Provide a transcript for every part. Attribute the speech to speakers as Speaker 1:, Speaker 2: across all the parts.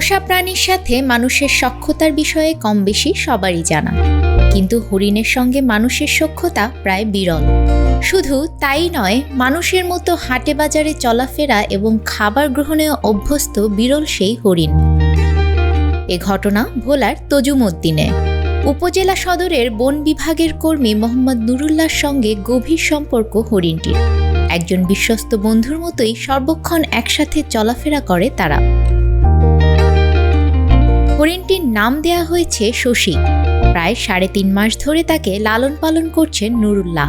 Speaker 1: পোষা প্রাণীর সাথে মানুষের সখ্যতার বিষয়ে কম বেশি সবারই জানা। কিন্তু হরিণের সঙ্গে মানুষের সখ্যতা প্রায় বিরল। শুধু তাই নয়, মানুষের মতো হাটে বাজারে চলাফেরা এবং খাবার গ্রহণেও অভ্যস্ত বিরল সেই হরিণ। এ ঘটনা ভোলার তজুমদ্দিনে। উপজেলা সদরের বন বিভাগের কর্মী মোহাম্মদ নুরুল্লাহর সঙ্গে গভীর সম্পর্ক হরিণটির। একজন বিশ্বস্ত বন্ধুর মতোই সর্বক্ষণ একসাথে চলাফেরা করে তারা। হরিণটির নাম দেয়া হয়েছে শশী। প্রায় সাড়ে তিন মাস ধরে তাকে লালন পালন করছেন নুরুল্লাহ।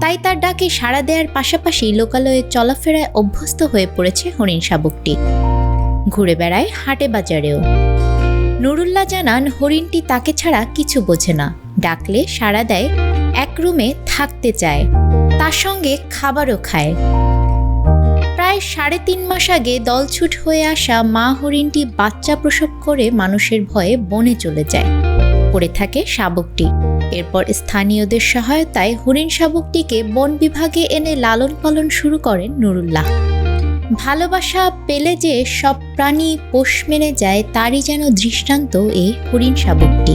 Speaker 1: তাই তার ডাকে সাড়া দেওয়ার পাশাপাশি লোকালয়ে চলাফেরায় অভ্যস্ত হয়ে পড়েছে হরিণ শাবকটি। ঘুরে বেড়ায় হাটে বাজারেও। নুরুল্লাহ জানান, হরিণটি তাকে ছাড়া কিছু বোঝে না। ডাকলে সাড়া দেয়, এক রুমে থাকতে চায়। তার সঙ্গে খাবারও খায়। প্রায় সাড়ে তিন মাস আগে দলছুট হয়ে আসা মা হরিণটি বাচ্চা প্রসব করে মানুষের ভয়ে বনে চলে যায়। পড়ে থাকে শাবকটি। এরপর স্থানীয়দের সহায়তায় হরিণ শাবকটিকে বন বিভাগে এনে লালন পালন শুরু করেন নুরুল্লাহ। ভালোবাসা পেলে যে সব প্রাণী পোষ মেনে যায়, তারই যেন দৃষ্টান্ত এই হরিণ শাবকটি।